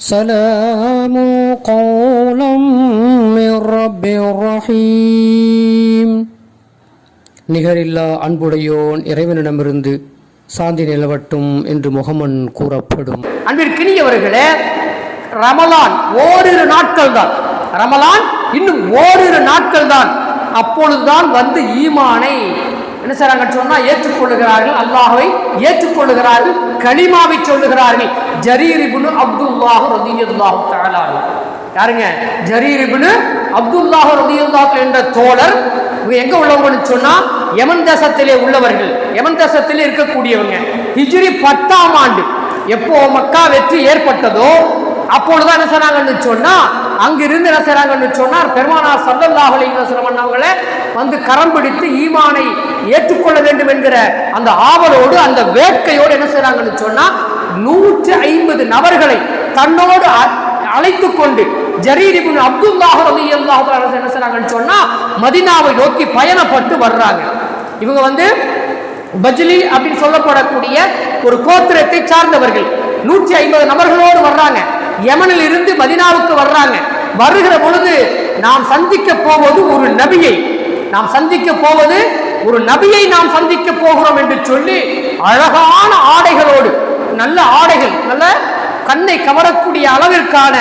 سلام قولا من رب رحيم நிகரில்லா அன்புடையோன் இறைவனிடமிருந்து சாந்தி நிலவட்டும் என்று முகமன் கூறப்படும் அன்பிற்கினியவர்களே ரமலான் ஓரிரு நாட்கள் தான் ரமலான் இன்னும் ஓரிரு நாட்கள் தான் அப்பொழுதுதான் வந்து ஈமானை என்ன செய்றாங்க சொன்னா ஏற்றுக்கொள்ளுகிறார்கள்? அல்லாஹை ஏற்றுக்கொள்ளுகிறார்கள் களிமாவை சொல்லுகிறார்கள். ஜரீரிபுனு அப்துல்லாஹு ரதியுல்லாஹு ரலியல்லாஹு யாருங்க? ஜரீரிபுனு அப்துல்லாஹு அப்துல்லாஹ் என்ற தோழர் இவங்க எங்க உள்ளவங்கன்னு சொன்னா யமன் தேசத்திலே உள்ளவர்கள். யமன் தேசத்திலே இருக்கக்கூடியவங்க. ஹிஜ்ரி பத்தாம் ஆண்டு. எப்போ மக்கா வெற்றி ஏற்பட்டதோ அப்பொழுதுதான் என்ன செய்றாங்கன்னு சொன்னா அங்கிருந்து என்ன செய்கிறாங்கன்னு சொன்னார். பெருமானார் சல்லல்லாஹு அலைஹி அவங்களே வந்து கரம் பிடித்து ஈமானை ஏற்றுக்கொள்ள வேண்டும் என்கிற அந்த ஆவலோடு அந்த வேட்கையோடு என்ன செய்றாங்கன்னு சொன்னா நூற்றி ஐம்பது நபர்களை தன்னோடு அ- கொண்டு ஜரீர் இப்னு அப்துல்லாஹ் ரலியல்லாஹு தஆலா என்ன செய்றாங்கன்னு சொன்னா மதினாவை நோக்கி பயணப்பட்டு வர்றாங்க. இவங்க வந்து பஜ்லி அப்படின்னு சொல்லப்படக்கூடிய ஒரு கோத்திரத்தை சார்ந்தவர்கள். நூற்றி ஐம்பது நபர்களோடு வர்றாங்க. யமனில் இருந்து மதினாவுக்கு வர்றாங்க. வருகிற பொழுது நாம் சந்திக்க போவது ஒரு நபியை. நாம் சந்திக்க போவது ஒரு நபியை நாம் சந்திக்க போகிறோம் என்று சொல்லி அழகான ஆடைகளோடு நல்ல ஆடைகள் நல்ல கண்ணை கவரக்கூடிய அளவிற்கான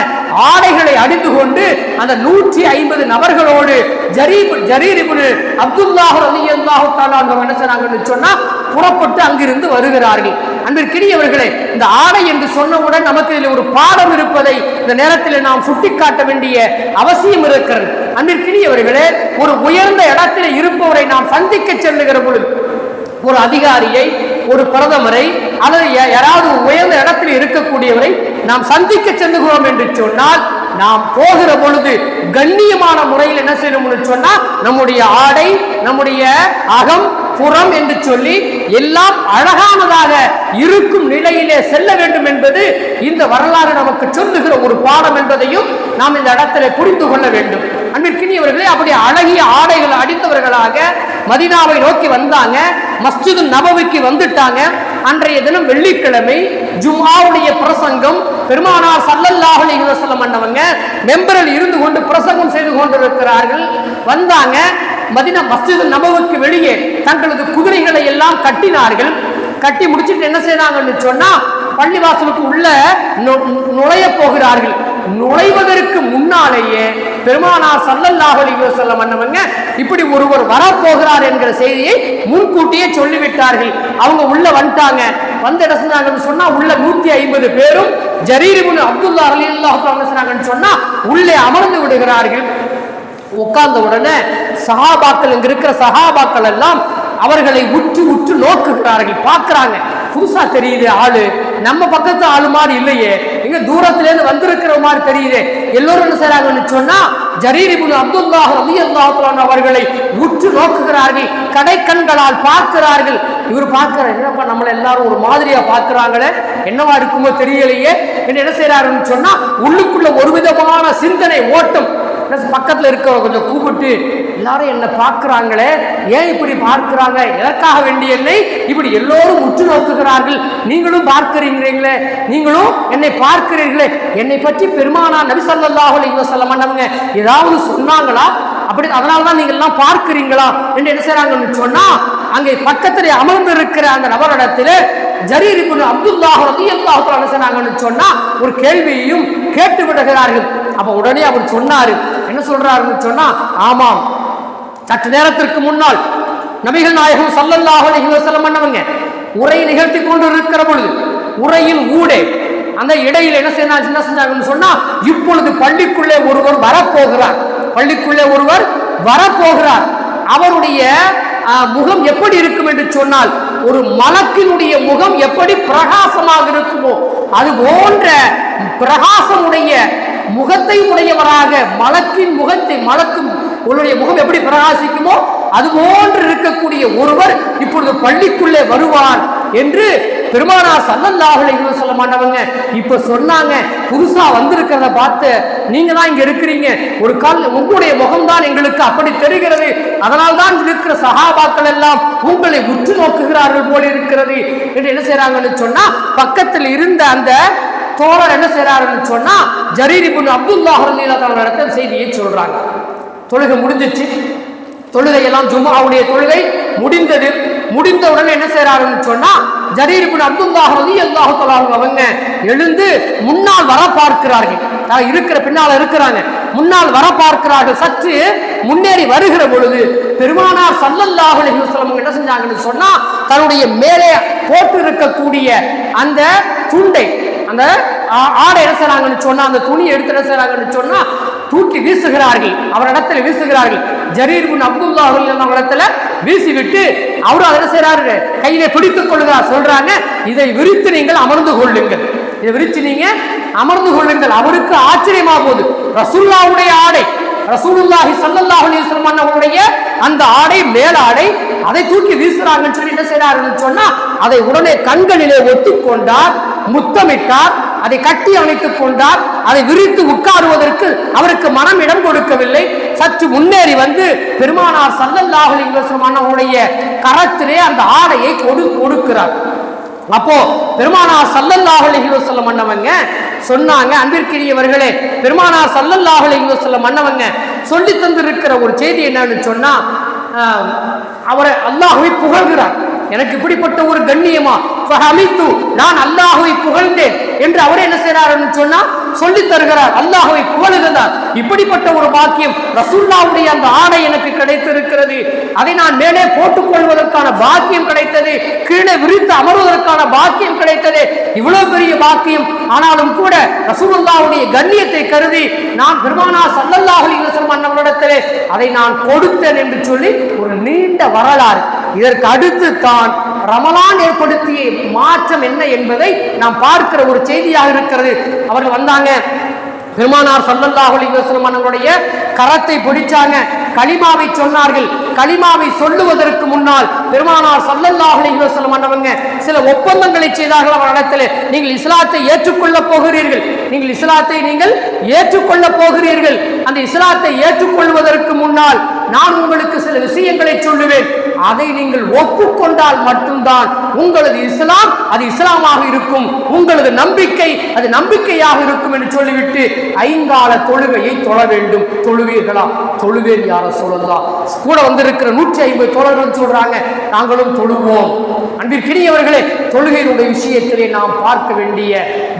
ஆடைகளை அடித்து கொண்டு அந்த நூற்றி ஐம்பது நபர்களோடு ஜரீப் ஜரீரிபுல் அப்துல்லாஹு ரலியல்லாஹு தஆலா என்ன செய்றாங்கன்னு சொன்னா புறப்பட்டு அங்கிருந்து வருகிறார்கள். அன்பிற்கினியவர்களே இந்த ஆடை என்று சொன்னவுடன் நமக்கு இதில் ஒரு பாடம் இருப்பதை இந்த நேரத்தில் நாம் சுட்டிக்காட்ட வேண்டிய அவசியம் இருக்கிறது. அன்பிற்கினியவர்களே ஒரு உயர்ந்த இடத்தில் இருப்பவரை நாம் சந்திக்க செல்லுகிற பொழுது ஒரு அதிகாரியை ஒரு பிரதமரை அல்லது யா- யாராவது உயர்ந்த இடத்தில் இருக்கக்கூடியவரை நாம் சந்திக்க செல்லுகிறோம் என்று சொன்னால் நாம் போகிற பொழுது கண்ணியமான முறையில் என்ன செய்யணும்னு சொன்னா நம்முடைய ஆடை நம்முடைய அகம் புறம் என்று சொல்லி எல்லாம் அழகானதாக இருக்கும் நிலையிலே செல்ல வேண்டும் என்பது இந்த வரலாறு நமக்கு சொல்லுகிற ஒரு பாடம் என்பதையும் நாம் இந்த இடத்துல புரிந்து கொள்ள வேண்டும். அன்பிற்கினியவர்களே அப்படி அழகிய ஆடைகள் அடித்தவர்களாக மதினாவை நோக்கி வந்தாங்க. மஸ்ஜிது நபவிக்கு வந்துட்டாங்க. அன்றைய தினம் வெள்ளிக்கிழமை ஜும்ஆவுடைய பிரசங்கம் பெருமானார் சல்லல்லாஹலி அலைஹி வஸல்லம் அண்ணவங்க மெம்பரில் இருந்து கொண்டு பிரசங்கம் செய்து கொண்டிருக்கிறார்கள். வந்தாங்க. மதினா மஸ்ஜிது நபவுக்கு வெளியே தங்களது குதிரைகளை எல்லாம் கட்டினார்கள். கட்டி முடிச்சிட்டு என்ன செய்தாங்கன்னு சொன்னா பள்ளிவாசலுக்கு உள்ள நுழைய போகிறார்கள். நுழைவதற்கு முன்னாலேயே பெருமானார் ஸல்லல்லாஹு அலைஹி வஸல்லம் அண்ணவங்க இப்படி ஒருவர் வரப்போகிறார் என்கிற செய்தியை முன்கூட்டியே சொல்லிவிட்டார்கள். அவங்க உள்ள வந்துட்டாங்க. வந்து என்ன சொன்னா உள்ள நூத்தி ஐம்பது பேரும் ஜரீரிபுன் அப்துல்லா ரலியல்லாஹு தஆலா சொன்னா உள்ளே அமர்ந்து விடுகிறார்கள். உட்கார்ந்த உடனே சஹாபாக்கள் இங்க இருக்கிற சஹாபாக்கள் எல்லாம் அவர்களை உற்று உற்று நோக்குகிறார்கள். பார்க்கிறாங்க. புதுசா தெரியுது ஆளு. நம்ம பக்கத்து ஆளு மாதிரி இல்லையே. எங்க தூரத்துல இருந்து வந்திருக்கிற மாதிரி தெரியுது எல்லோரும் என்ன செய்றாங்கன்னு சொன்னா ஜரீர் இப்னு அப்துல்லாஹ் ரவி அன்ஹு அவர்களை உற்று நோக்குகிறார்கள் கடைக்கண்களால் பார்க்கிறார்கள். இவர் பார்க்கிற என்னப்பா நம்மளை எல்லாரும் ஒரு மாதிரியா பார்க்கிறாங்களே? என்னவா இருக்குமோ தெரியலையே. என்ன செய்யறாருன்னு சொன்னா உள்ளுக்குள்ள ஒரு விதமான சிந்தனை ஓட்டம். பக்கத்தில் இருக்கிறவங்க கொஞ்சம் கூப்பிட்டு எல்லாரும் என்னை பார்க்குறாங்களே ஏன் இப்படி பார்க்குறாங்க? எதற்காக வேண்டிய என்னை இப்படி எல்லோரும் உற்று நோக்குகிறார்கள். நீங்களும் பார்க்கிறீங்களே நீங்களும் என்னை பார்க்கிறீர்களே. என்னை பற்றி பெருமானா நபி ஸல்லல்லாஹு அலைஹி ஏதாவது சொன்னாங்களா? அப்படி அதனால தான் நீங்கள் எல்லாம் பார்க்கிறீங்களா? என்று என்ன செய்கிறாங்கன்னு சொன்னா அங்கே பக்கத்தில் அமர்ந்து இருக்கிற அந்த நபரிடத்தில் ஜரீர் இப்னு அப்துல்லாஹ் ரலியல்லாஹு தஆலா என்ன செய்றாங்கன்னு சொன்னா ஒரு கேள்வியையும் கேட்டு விடுகிறார்கள். அப்ப உடனே அவர் சொன்னாரு. என்ன சொல்றாருன்னு சொன்னா ஆமாம் சற்று நேரத்திற்கு முன்னால் நபிகள் நாயகம் சல்லல்லாஹ் அலைஹி பண்ணவங்க அண்ணவங்க உரை நிகழ்த்தி கொண்டு இருக்கிற பொழுது உரையின் ஊடே அந்த இடையில் என்ன செய்யணும் என்ன செஞ்சாங்கன்னு சொன்னா இப்பொழுது பள்ளிக்குள்ளே ஒருவர் வரப்போகிறார். பள்ளிக்குள்ளே ஒருவர் வரப்போகிறார். அவருடைய முகம் எப்படி இருக்கும் என்று சொன்னால் ஒரு மலக்கினுடைய முகம் எப்படி பிரகாசமாக இருக்குமோ அது போன்ற பிரகாசமுடைய முகத்தை உடையவராக மலக்கின் முகத்தை மலக்கும் உன்னுடைய முகம் எப்படி பிரகாசிக்குமோ அது போன்று இருக்கக்கூடிய ஒருவர் இப்பொழுது பள்ளிக்குள்ளே வருவார் என்று பெருமானார் சல்லல்லாஹு அலைஹி சொல்ல மாட்டவங்க இப்ப சொன்னாங்க. புதுசா வந்திருக்கிறத பார்த்து நீங்க தான் இங்க இருக்கிறீங்க. ஒரு கால் உங்களுடைய முகம்தான் எங்களுக்கு அப்படி தெரிகிறது. அதனால் தான் இருக்கிற சகாபாக்கள் எல்லாம் உங்களை உற்று நோக்குகிறார்கள் போல இருக்கிறது. என்று என்ன செய்யறாங்கன்னு சொன்னா பக்கத்தில் இருந்த அந்த தோழர் என்ன செய்யறாருன்னு சொன்னா ஜரீர் இப்னு அப்துல்லாஹ் ரலியல்லாஹு அன்ஹு இடத்துல செய்தியை சொல்றாங்க. தொழுகை முடிஞ்சிச்சு. தொழுகையெல்லாம் ஜும்மாவுடைய தொழுகை முடிந்தது. முடிந்தவுடன் என்ன செய்யறாருன்னு சொன்னா ஜரீர் இப்னு அப்துல்லாஹ் ரலியல்லாஹு தலாஹு அவங்க எழுந்து முன்னால் வர பார்க்கிறார்கள். இருக்கிற பின்னால இருக்கிறாங்க. முன்னால் வர பார்க்கிறார்கள். சற்று முன்னேறி வருகிற பொழுது பெருமானார் சல்லல்லாஹு அலைஹி வஸல்லம் என்ன செஞ்சாங்கன்னு சொன்னா தன்னுடைய மேலே போட்டு இருக்கக்கூடிய அந்த துண்டை அந்த ஆ- ஆடை என்ன செய்றாங்கன்னு சொன்னா அந்த துணி எடுத்து என்ன செய்றாங்கன்னு சொன்னா தூக்கி வீசுகிறார்கள். அவரிடத்துல வீசுகிறார்கள். ஜரீர் பின் அப்துல்லா அவர்கள் இடத்துல வீசிவிட்டு அவரும் அதை என்ன செய்றாரு? கையிலே பிடித்துக் கொள்கிறார். சொல்றாங்க இதை விரித்து நீங்கள் அமர்ந்து கொள்ளுங்கள். இதை விரித்து நீங்க அமர்ந்து கொள்ளுங்கள். அவருக்கு ஆச்சரியமா போகுது. ரசுல்லாவுடைய ஆடை ரசூலுல்லாஹி சல்லல்லாஹு அலைஹி வஸல்லம் அவருடைய அந்த ஆடை மேலாடை அதை தூக்கி வீசுறாங்கன்னு சொல்லி என்ன செய்றாருன்னு சொன்னா அதை உடனே கண்களிலே ஒத்துக்கொண்டார் முத்தமிட்டார் அதை கட்டி அமைத்துக் கொண்டார். அதை விரித்து உட்காருவதற்கு அவருக்கு மனம் இடம் கொடுக்கவில்லை. சற்று முன்னேறி வந்து பெருமானார் சல்லல்லாஹு அவருடைய கரத்திலே அந்த ஆடையை கொடு கொடுக்கிறார். அப்போ பெருமானார் சல்லல்லாஹலி அலைஹி மன்னவங்க சொன்னாங்க அன்பிற்கிரியவர்களே பெருமானார் சல்லல்லாஹு அலைஹி மன்னவங்க சொல்லி தந்திருக்கிற ஒரு செய்தி என்னன்னு சொன்னா அவரை அல்லாஹுவை புகழ்கிறார். எனக்கு இப்படிப்பட்ட ஒரு கண்ணியமா? அமைத்து நான் அல்லாஹுவை புகழ்ந்தேன். என்று அவர் என்ன செய்றாருன்னு சொன்னா சொல்லி தருகிறார். அல்லாஹுவை புகழுகிறார். இப்படிப்பட்ட ஒரு பாக்கியம் ரசுல்லாவுடைய அந்த ஆடை எனக்கு கிடைத்திருக்கிறது. அதை நான் மேலே போட்டுக் கொள்வதற்கான பாக்கியம் கிடைத்தது. கீழே விரித்து அமர்வதற்கான பாக்கியம் கிடைத்தது. இவ்வளவு பெரிய பாக்கியம். ஆனாலும் கூட ரசூலுல்லாவுடைய கண்ணியத்தை கருதி நான் பெருமானா சல்லல்லாஹு அலைஹி அன்னவரிடத்திலே அதை நான் கொடுத்தேன் என்று சொல்லி ஒரு நீண்ட வரலாறு இதற்கு அடுத்து தான் ரமலான் ஏற்படுத்திய மாற்றம் என்ன என்பதை நாம் பார்க்கிற ஒரு செய்தியாக இருக்கிறது. அவர்கள் வந்தாங்க. பெருமானார் சல்லல்லாஹு அலைஹி வஸல்லம் கரத்தை பிடிச்சாங்க. களிமாவை சொன்னார்கள். களிமாவை சொல்லுவதற்கு முன்னால் பெருமானார் சல்லல்லாஹுலி அலைஹி வஸல்லம் சில ஒப்பந்தங்களை செய்தார்கள் அவரிடத்தில் நீங்கள் இஸ்லாத்தை ஏற்றுக்கொள்ள போகிறீர்கள். நீங்கள் இஸ்லாத்தை நீங்கள் ஏற்றுக்கொள்ள போகிறீர்கள். அந்த இஸ்லாத்தை ஏற்றுக்கொள்வதற்கு முன்னால் நான் உங்களுக்கு சில விஷயங்களை சொல்லுவேன். அதை நீங்கள் ஒப்புக்கொண்டால் மட்டும்தான் உங்களது இஸ்லாம் அது இஸ்லாமாக இருக்கும். உங்களது நம்பிக்கை அது நம்பிக்கையாக இருக்கும் என்று சொல்லிவிட்டு ஐங்கால தொழுகையை தொழ வேண்டும். தொழுவீர்களா? தொழுவேன் யார சொல்லலாம் கூட வந்திருக்கிற நூற்றி ஐம்பது தோழர்கள் சொல்றாங்க நாங்களும் தொழுவோம். அன்பிற்கினியவர்களே தொழுகையினுடைய விஷயத்திலே நாம் பார்க்க வேண்டிய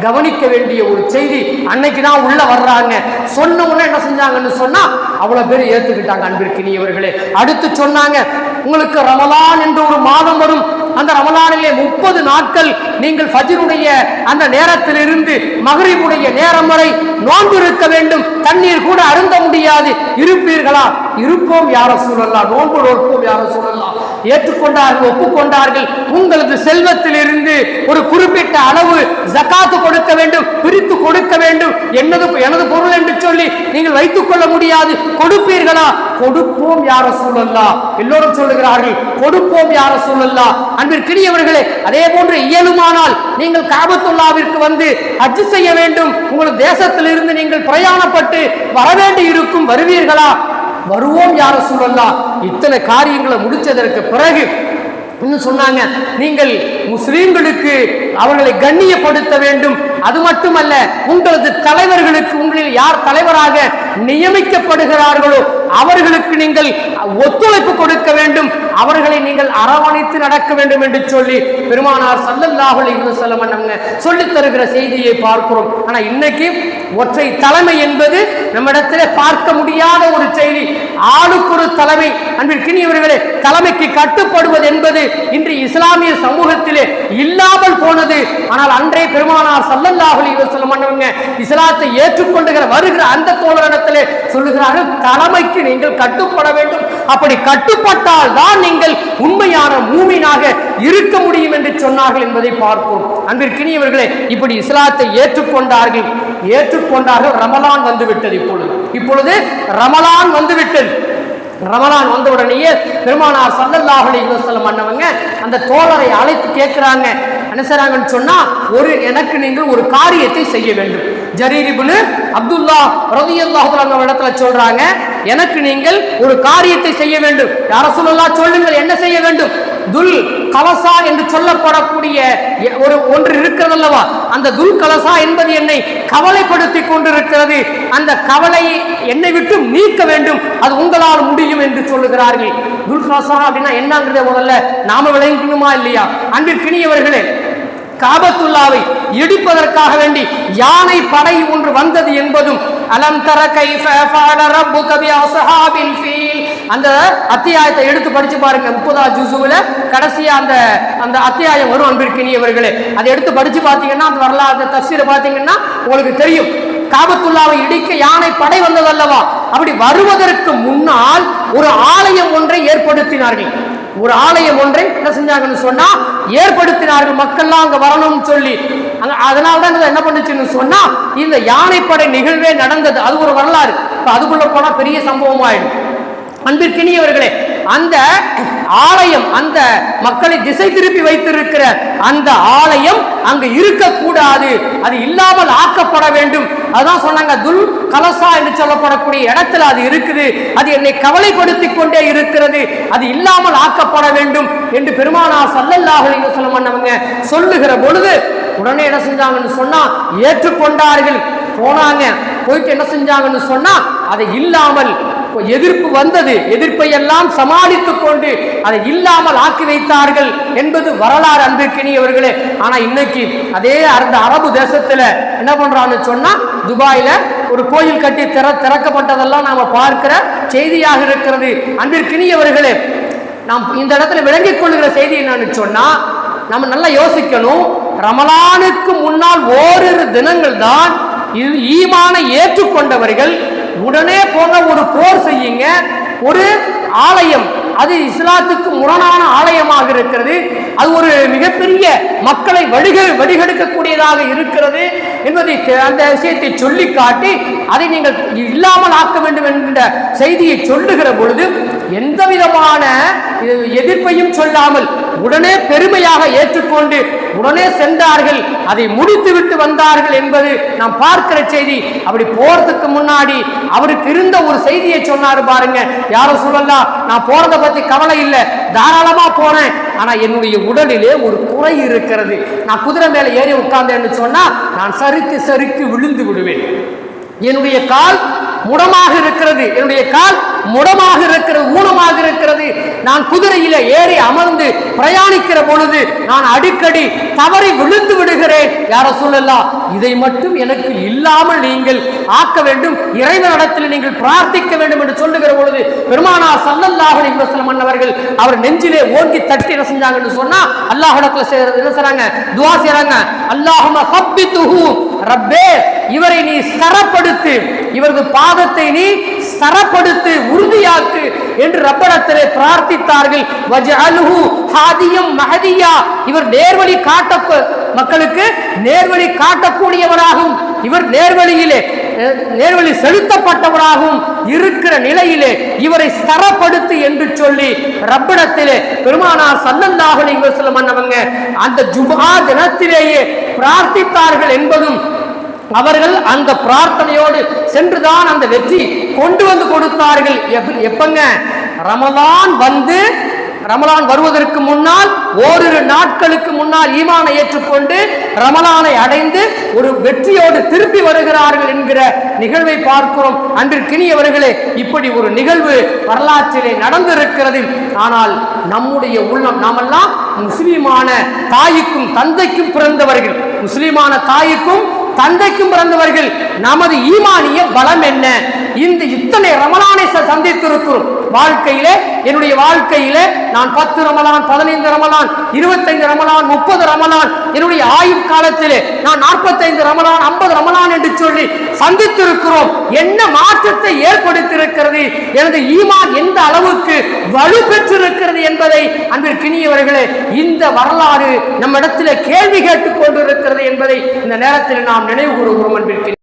கவனிக்க வேண்டிய ஒரு செய்தி அன்னைக்கு தான் உள்ள வர்றாங்க. சொன்ன உடனே என்ன செஞ்சாங்கன்னு சொன்னா அவ்வளவு பேர் ஏத்துக்கிட்டாங்க அன்பிற்கினியவர்களே. அடுத்து சொன்னாங்க உங்களுக்கு ரமலான் என்ற ஒரு மாதம் வரும். அந்த ரமலானிலே முப்பது நாட்கள் நீங்கள் ஃபஜருடைய அந்த நேரத்திலிருந்து மகரிபுடைய நேரம் வரை நோன்பு இருக்க வேண்டும். தண்ணீர் கூட அருந்த முடியாது. இருப்பீர்களா? இருப்போம் யார சூழல்லா நோன்பு நோற்போம் யார சூழல்லா ஏற்றுக்கொண்டார்கள் ஒப்புக்கொண்டார்கள். உங்களது செல்வத்திலிருந்து ஒரு குறிப்பிட்ட அளவு ஜகாத்து கொடுக்க வேண்டும் பிரித்து கொடுக்க வேண்டும். என்னது எனது பொருள் என்று சொல்லி நீங்கள் வைத்துக் கொள்ள முடியாது. கொடுப்பீர்களா? கொடுப்போம் யார சூழல்லா எல்லோரும் சொல்லுகிறார்கள் கொடுப்போம் யார சூழல்லா அன்பிற்கினியவர்களே அதே போன்று இயலுமானால் நீங்கள் காபத்துல்லாவிற்கு வந்து ஹஜ் செய்ய வேண்டும். உங்கள் தேசத்திலிருந்து நீங்கள் பிரயாணப்பட்டு வரவேண்டி இருக்கும் வருவீர்களா? வருவோம் யார சூழல்லா இத்தனை காரியங்களை முடிச்சதற்கு பிறகு இன்னும் சொன்னாங்க. நீங்கள் முஸ்லீம்களுக்கு அவர்களை கண்ணியப்படுத்த வேண்டும். அது மட்டுமல்ல உங்களது தலைவர்களுக்கு உங்களில் யார் தலைவராக நியமிக்கப்படுகிறார்களோ அவர்களுக்கு நீங்கள் ஒத்துழைப்பு கொடுக்க வேண்டும். அவர்களை நீங்கள் அரவணைத்து நடக்க வேண்டும் என்று சொல்லி பெருமானார் சல்லல்லாஹு அலைஹி வஸல்லம் சொல்லித் தருகிற செய்தியை பார்க்கிறோம். ஆனா இன்னைக்கு ஒற்றை தலைமை என்பது நம்மிடத்திலே பார்க்க முடியாத ஒரு செய்தி. ஆளுக்கு ஒரு தலைமை. அன்பிற்கினியவர்களே தலைமைக்கு கட்டுப்படுவது என்பது இன்று இஸ்லாமிய சமூகத்திலே இல்லாமல் போனது. ஆனால் அன்றே பெருமானார் சல்லல்லாஹு அலைஹி மன்னவங்க இஸ்லாத்தை ஏற்றுக்கொண்டுகிற வருகிற அந்த தோழரிடத்திலே சொல்லுகிறார்கள் தலைமைக்கு நீங்கள் கட்டுப்பட வேண்டும். அப்படி கட்டுப்பட்டால் தான் நீங்கள் உண்மையான மூமினாக இருக்க முடியும் என்று சொன்னார்கள் என்பதை பார்ப்போம். அன்பிற்கினியவர்களே இப்படி இஸ்லாத்தை ஏற்றுக்கொண்டார்கள் ஏற்றுக்கொண்டார்கள் ரமலான் வந்துவிட்டது இப்பொழுது. இப்பொழுது ரமலான் வந்துவிட்டது. ரமலான் வந்த உடனேயே பெருமானார் சல்லல்லாஹ் அலைஹி அண்ணவங்க அந்த தோழரை அழைத்து கேட்கிறாங்க. என்ன செய்றாங்கன்னு சொன்னா ஒரு எனக்கு நீங்கள் ஒரு காரியத்தை செய்ய வேண்டும். ஜரீர் அப்துல்லா ரவி தஆலா இடத்துல சொல்றாங்க எனக்கு நீங்கள் ஒரு காரியத்தை செய்ய வேண்டும். யார சொல்லலாம் சொல்லுங்கள் என்ன செய்ய வேண்டும்? துல் கலசா என்று சொல்லப்படக்கூடிய எ- ஒரு ஒன்று இருக்கிறது அல்லவா அந்த துல் கலசா என்பது என்னை கவலைப்படுத்தி கொண்டிருக்கிறது. அந்த கவலையை என்னை விட்டு நீக்க வேண்டும். அது உங்களால் முடியும் என்று சொல்லுகிறார்கள். துல் கலசா அப்படின்னா என்னங்கிறத முதல்ல நாம விளங்கணுமா இல்லையா? அன்பிற்கினியவர்களே காபத்துல்லாவை இடிப்பதற்காக வேண்டி யானை படை ஒன்று வந்தது என்பதும் அலம் தர கைஃப ரப்பு ரப்புக அசஹாபின் ஃபீல்? அந்த அத்தியாயத்தை எடுத்து படிச்சு பாருங்க. முப்பதாவது ஜுசுவில் கடைசியா அந்த அந்த அத்தியாயம் வரும் அன்பிற்கினியவர்களே. அதை எடுத்து படிச்சு பார்த்தீங்கன்னா அந்த வரலாறு தஸ்வீரை தஃசீரை பார்த்தீங்கன்னா உங்களுக்கு தெரியும். காபத்துல்லாவை இடிக்க யானை படை வந்ததல்லவா? அப்படி வருவதற்கு முன்னால் ஒரு ஆலயம் ஒன்றை ஏற்படுத்தினார்கள். ஒரு ஆலயம் ஒன்றை என்ன செஞ்சாங்கன்னு சொன்னா ஏற்படுத்தினார்கள். மக்கள்லாம் அங்க வரணும்னு சொல்லி. அதனால தான் என்ன பண்ணுச்சுன்னு சொன்னா இந்த யானைப்படை நிகழ்வே நடந்தது. அது ஒரு வரலாறு. அதுக்குள்ள போனா பெரிய சம்பவம் ஆயிடும் அன்பிற்கினியவர்களே அந்த ஆலயம் அந்த மக்களை திசை திருப்பி வைத்திருக்கிற அந்த ஆலயம் அங்கு இருக்கக்கூடாது. அது இல்லாமல் ஆக்கப்பட வேண்டும். அதான் சொன்னாங்க துல் கலசா என்று சொல்லப்படக்கூடிய இடத்துல அது இருக்குது. அது என்னை கவலைப்படுத்தி கொண்டே இருக்கிறது. அது இல்லாமல் ஆக்கப்பட வேண்டும் என்று பெருமானார் சல்லல்லாஹு சொல்ல வஸல்லம் சொல்லுகிற பொழுது உடனே என்ன செஞ்சாங்கன்னு சொன்னா ஏற்றுக்கொண்டார்கள். போனாங்க போயிட்டு என்ன செஞ்சாங்கன்னு சொன்னா அதை இல்லாமல் எதிர்ப்பு வந்தது. எதிர்ப்பை எல்லாம் சமாளித்துக் கொண்டு அதை இல்லாமல் ஆக்கி வைத்தார்கள் என்பது வரலாறு அன்பிற்கினியவர்களே ஆனா இன்னைக்கு அதே அந்த அரபு தேசத்துல என்ன பண்றான்னு சொன்னா துபாயில ஒரு கோயில் கட்டி திற திறக்கப்பட்டதெல்லாம் நாம பார்க்கிற செய்தியாக இருக்கிறது. அன்பிற்கினியவர்களே நாம் இந்த இடத்துல விளங்கிக் கொள்கிற செய்தி என்னன்னு சொன்னா நம்ம நல்லா யோசிக்கணும். ரமலானுக்கு முன்னால் ஓரிரு தினங்கள் தான் ஈமானை ஏற்றுக்கொண்டவர்கள் உடனே போங்க ஒரு போர் செய்யுங்க. ஒரு ஆலயம் அது இஸ்லாத்துக்கு முரணான ஆலயமாக இருக்கிறது. அது ஒரு மிகப்பெரிய மக்களை வடிக வடிகெடுக்கக்கூடியதாக இருக்கிறது என்பதை அந்த விஷயத்தை சொல்லி காட்டி அதை நீங்கள் இல்லாமல் ஆக்க வேண்டும் என்கின்ற செய்தியை சொல்லுகிற பொழுது எந்த விதமான எதிர்ப்பையும் சொல்லாமல் உடனே பெருமையாக ஏற்றுக்கொண்டு உடனே சென்றார்கள். அதை முடித்துவிட்டு வந்தார்கள் என்பது நாம் பார்க்கிற செய்தி. அப்படி போறதுக்கு முன்னாடி அவருக்கு இருந்த ஒரு செய்தியை சொன்னாரு பாருங்க. யாரும் சொல்லலாம் நான் போறத பத்தி கவலை இல்லை தாராளமா போறேன். ஆனா என்னுடைய உடலிலே ஒரு குறை இருக்கிறது. நான் குதிரை மேல ஏறி உட்கார்ந்தேன்னு சொன்னா நான் சறுக்கு சறுக்கு விழுந்து விடுவேன். என்னுடைய கால் முடமாக இருக்கிறது. என்னுடைய கால் முடமாக இருக்கிறது ஊனமாக இருக்கிறது. நான் குதிரையில ஏறி அமர்ந்து பிரயாணிக்கிற பொழுது நான் அடிக்கடி தவறி விழுந்து விடுகிறேன். யார சொல்லலாம் இதை மட்டும் எனக்கு இல்லாமல் நீங்கள் ஆக்க வேண்டும். இறைவனிடத்தில் நீங்கள் பிரார்த்திக்க வேண்டும் என்று சொல்லுகிற பொழுது பெருமானா சல்லல்லாஹு அலைஹி வஸல்லம் அவர் நெஞ்சிலே ஓங்கி தட்டி என்ன செஞ்சாங்கன்னு சொன்னா அல்லாஹ்விடத்துல செய்யறது என்ன செய்றாங்க? துவா செய்றாங்க. அல்லாஹும்ம ஹப்பித்துஹு ரப்பே இவரை நீ ஸ்தரப்படுத்து இவரது பாதத்தை நீ ஸ்தரப்படுத்து உறுதியாக்கு என்று ரப்படத்திலே பிரார்த்தித்தார்கள். வஜஅலுஹு ஹாதியம் மஹதியா. இவர் நேர்வழி காட்ட மக்களுக்கு நேர்வழி காட்டக்கூடியவராகும். இவர் நேர்வழியிலே நேர்வழி செலுத்தப்பட்டவராகவும் இருக்கிற நிலையிலே இவரை ஸ்தரப்படுத்து என்று சொல்லி ரப்பிடத்திலே பெருமானார் சல்லல்லாஹு அலைஹி வஸல்லம் அன்னவங்க அந்த ஜுமா தினத்திலேயே பிரார்த்தித்தார்கள் என்பதும் அவர்கள் அந்த பிரார்த்தனையோடு சென்றுதான் அந்த வெற்றி கொண்டு வந்து கொடுத்தார்கள். எப்ப- எப்பங்க? ரமலான் வந்து ரமலான் வருவதற்கு முன்னால் ஓரிரு நாட்களுக்கு முன்னால் ஈமானை ஏற்றுக்கொண்டு ரமலானை அடைந்து ஒரு வெற்றியோடு திருப்பி வருகிறார்கள் என்கிற நிகழ்வை பார்க்கிறோம். அன்றிற்கினியவர்களே இப்படி ஒரு நிகழ்வு வரலாற்றிலே நடந்திருக்கிறது. ஆனால் நம்முடைய உள்ளம் நாமெல்லாம் முஸ்லீமான தாய்க்கும் தந்தைக்கும் பிறந்தவர்கள். முஸ்லீமான தாய்க்கும் தந்தைக்கும் பிறந்தவர்கள். நமது ஈமானிய பலம் என்ன? இந்த இத்தனை ரமலான சந்தித்திருக்கிறோம். வாழ்க்கையிலே என்னுடைய வாழ்க்கையிலே நான் பத்து ரமலான் பதினைந்து ரமலான் இருபத்தைந்து ரமலான் முப்பது ரமலான் என்னுடைய ஆயுள் காலத்திலே நான் நாற்பத்தைந்து ரமலான் ஐம்பது ரமலான் என்று சொல்லி சந்தித்திருக்கிறோம். என்ன மாற்றத்தை ஏற்படுத்தியிருக்கிறது? எனது ஈமான் எந்த அளவுக்கு வலு பெற்றிருக்கிறது என்பதை அன்பிற்கினியவர்களே இந்த வரலாறு நம்மிடத்தில் கேள்வி கேட்டுக் கொண்டிருக்கிறது என்பதை இந்த நேரத்தில் நாம் நினைவு கூறுகிறோம் அன்பிற்கு